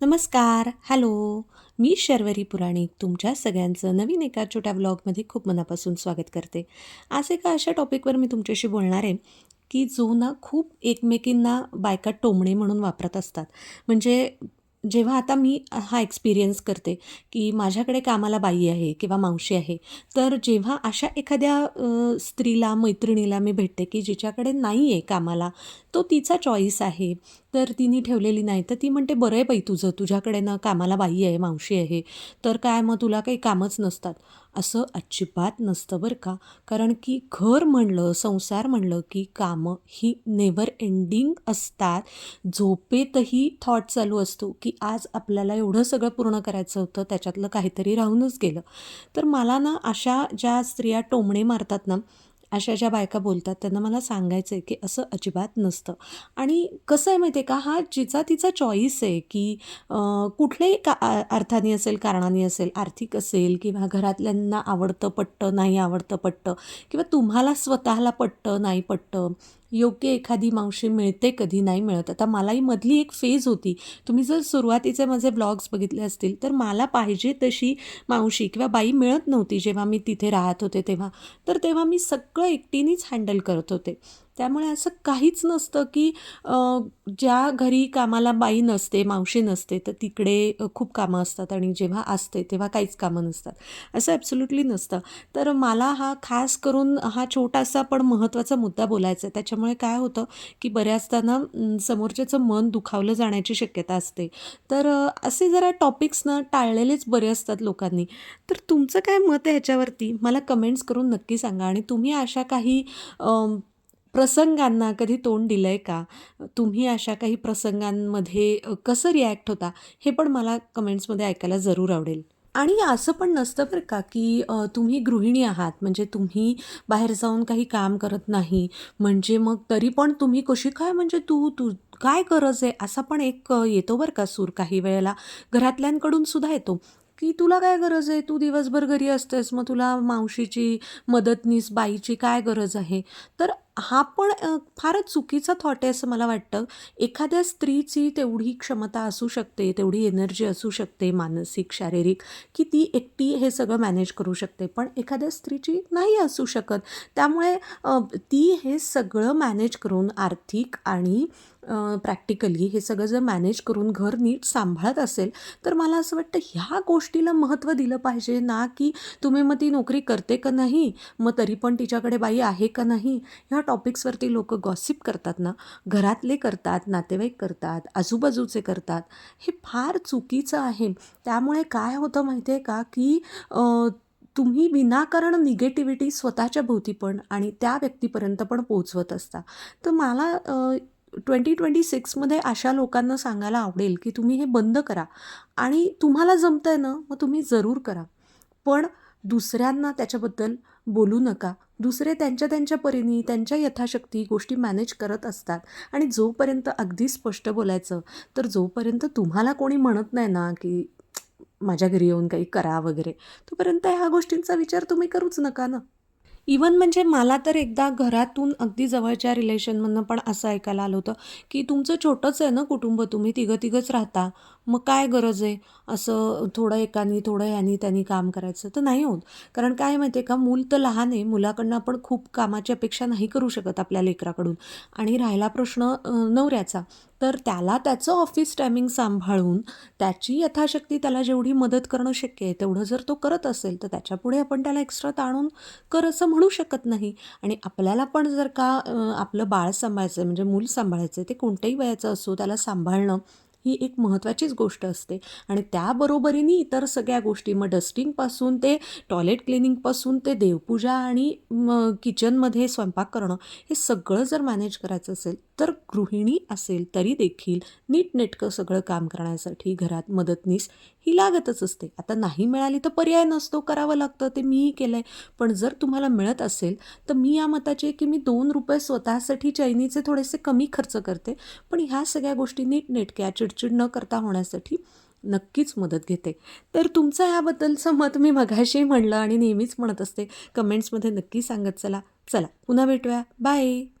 नमस्कार हॅलो. मी शर्वरी पुराणिक तुमच्या सगळ्यांचं नवीन एका छोट्या व्लॉगमध्ये खूप मनापासून स्वागत करते. आज एका अशा टॉपिकवर मी तुमच्याशी बोलणार आहे की जो ना खूप एकमेकींना बायका टोमणे म्हणून वापरत असतात. म्हणजे जेव्हा आता मी हा एक्सपिरियन्स करते की माझ्याकडे कामाला बाई आहे किंवा मावशी आहे तर जेव्हा अशा एखाद्या स्त्रीला मैत्रिणीला मी भेटते की जिच्याकडे नाही आहे कामाला तो तिचा चॉईस आहे. तर तिने ठेवलेली नाही तर ती म्हणते बरं आहे बाई तुझं तुझ्याकडे ना कामाला बाई आहे मावशी आहे तर काय मग तुला काही कामच नसतात. असं अजिबात नसतं बरं का. कारण की घर म्हणलं संसार म्हणलं की कामं ही नेवर एंडिंग असतात. झोपेतही थॉट चालू असतो की आज आपल्याला एवढं सगळं पूर्ण करायचं होतं त्याच्यातलं काहीतरी राहूनच गेलं. तर मला ना अशा ज्या स्त्रिया टोमणे मारतात ना अशा ज्या बायका बोलतात त्यांना मला सांगायचं आहे की असं अजिबात नसतं. आणि कसं आहे माहिती आहे का हा जिचा तिचा चॉईस आहे की कुठल्याही का अर्थाने असेल कारणाने असेल आर्थिक असेल किंवा घरातल्यांना आवडतं पटतं नाही आवडतं पटतं किंवा तुम्हाला स्वतःला पटतं नाही पटतं योग्य एखादी मावशी मिळते कधी नाही मिळत. आता मलाही मधली एक फेज होती. तुम्ही जर सुरुवातीचे माझे ब्लॉग्स बघितले असतील तर मला पाहिजे तशी मावशी किंवा बाई मिळत नव्हती जेव्हा मी तिथे राहत होते तेव्हा. तर तेव्हा मी सगळं एकटीनेच हँडल करत होते. त्यामुळे असं काहीच नसतं की ज्या घरी कामाला बाई नसते मावशी नसते तर तिकडे खूप कामं असतात आणि जेव्हा असते तेव्हा काहीच कामं नसतात. असं ॲब्सोल्युटली नसतं. तर मला हा खास करून हा छोटासा पण महत्त्वाचा मुद्दा बोलायचा आहे. त्याच्यामुळे काय होतं की बऱ्याचदा ना समोरच्याचं मन दुखावलं जाण्याची शक्यता असते. तर असे जरा टॉपिक्स ना टाळलेलेच बरे असतात लोकांनी. तर तुमचं काय मत आहे ह्याच्यावरती? मला कमेंट्स करून नक्की सांगा. आणि तुम्ही अशा काही प्रसंगांना कधी तोंड दिलं आहे का? तुम्ही अशा काही प्रसंगांमध्ये कसं रिॲक्ट होता? हे पण मला कमेंट्समध्ये ऐकायला जरूर आवडेल. आणि असं पण नसतं बरं का की तुम्ही गृहिणी आहात. म्हणजे तुम्ही बाहेर जाऊन काही काम करत नाही. म्हणजे मग तरी पण तुम्ही कशी काय म्हणजे तू तू काय गरज आहे? असा पण एक येतो बरं का सूर काही वेळेला. घरातल्यांकडून सुद्धा येतो. की तुला काय गरज आहे? तू दिवसभर घरी असतेस. मग तुला मावशीची मदतनीस बाईची काय गरज आहे? तर हा पण फारच चुकीचा थॉट आहे असं मला वाटतं. एखाद्या स्त्रीची तेवढी क्षमता असू शकते तेवढी एनर्जी असू शकते मानसिक शारीरिक की ती एकटी हे सगळं मॅनेज करू शकते. पण एखाद्या स्त्रीची नाही असू शकत. त्यामुळे ती हे सगळं मॅनेज करून आर्थिक आणि प्रॅक्टिकली हे सगळं जर मॅनेज करून घर नीट सांभाळत असेल तर मला असं वाटतं ह्या गोष्टीला महत्त्व दिलं पाहिजे ना की तुम्ही मग ती नोकरी करते का नाही? मग तरी पण तिच्याकडे बाई आहे का नाही? ह्या टॉपिक्सवरती लोक गॉसिप करतात ना घरातले करतात नातेवाईक करतात आजूबाजूचे करतात हे फार चुकीचं आहे. त्यामुळे काय होतं माहिती आहे का की तुम्ही विनाकारण निगेटिव्हिटी स्वतःच्या भोवती पण आणि त्या व्यक्तीपर्यंत पण पोहोचवत असता. तर मला ट्वेंटी ट्वेंटी सिक्समध्ये अशा लोकांना सांगायला आवडेल की तुम्ही हे बंद करा आणि तुम्हाला जमतं आहे ना मग तुम्ही जरूर करा. पण दुसऱ्यांना त्याच्याबद्दल बोलू नका. दुसरे त्यांच्या त्यांच्या परीने त्यांच्या यथाशक्ती गोष्टी मॅनेज करत असतात. आणि जोपर्यंत अगदी स्पष्ट बोलायचं तर जोपर्यंत तुम्हाला कोणी म्हणत नाही ना की माझ्या घरी येऊन काही करा वगैरे तोपर्यंत ह्या गोष्टींचा विचार तुम्ही करूच नका ना. इवन म्हणजे मला तर एकदा घरातून अगदी जवळच्या रिलेशनमधनं पण असं ऐकायला आलं होतं की तुमचं छोटंच आहे ना कुटुंब तुम्ही तिघं तिघंच राहता. मग काय गरज आहे? असं थोडं एकानी थोडं ह्यानी त्यांनी काम करायचं तर नाही होत. कारण काय माहिती आहे का? मूल तर लहान आहे. मुलाकडनं आपण खूप कामाची अपेक्षा नाही करू शकत आपल्या लेकराकडून. आणि राहिला प्रश्न नवऱ्याचा. तर त्याला त्याचं ऑफिस टायमिंग सांभाळून त्याची यथाशक्ती त्याला जेवढी मदत करणं शक्य आहे तेवढं जर तो करत असेल तर त्याच्यापुढे आपण त्याला एक्स्ट्रा ताणून कर असं म्हणू शकत नाही. आणि आपल्याला पण जर का आपलं बाळ सांभाळायचं आहे म्हणजे मूल सांभाळायचं आहे ते कोणत्याही वयाचं असो त्याला सांभाळणं ही एक महत्त्वाचीच गोष्ट असते. आणि त्याबरोबरीने इतर सगळ्या गोष्टी मग डस्टिंगपासून ते टॉयलेट क्लिनिंगपासून ते देवपूजा आणि किचनमध्ये स्वयंपाक करणं हे सगळं जर मॅनेज करायचं असेल तर गृहिणी असेल तरी देखील नीटनेटकं सगळं काम करण्यासाठी घरात मदतनीस ही लागतच असते. आता नाही मिळाली तर पर्याय नसतो करावं लागतं ते मीही केलं आहे पण जर तुम्हाला मिळत असेल तर मी या मताची आहे की मी दोन रुपये स्वतःसाठी चैनीचे थोडेसे कमी खर्च करते. पण ह्या सगळ्या गोष्टी नीटनेटक्या चिडचिड न करता होण्यासाठी नक्कीच मदत घेते. तर तुमचं ह्याबद्दलचं मत मी मघाशी म्हणलं आणि नेहमीच म्हणत असते. कमेंट्समध्ये नक्की सांगत चला. चला पुन्हा भेटूया. बाय!